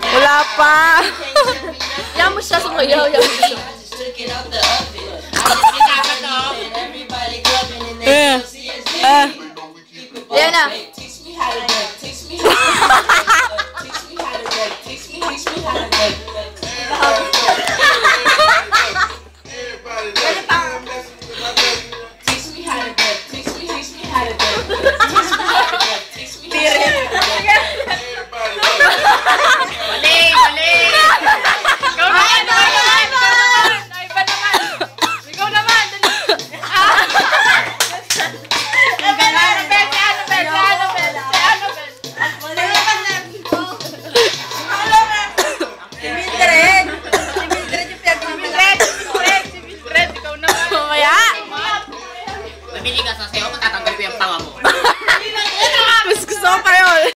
Wala pa. Yan Yeah. Yeah, me. To make. Teach me. Teach me how to ini gak selesai, aku tak tanggapi yang pertama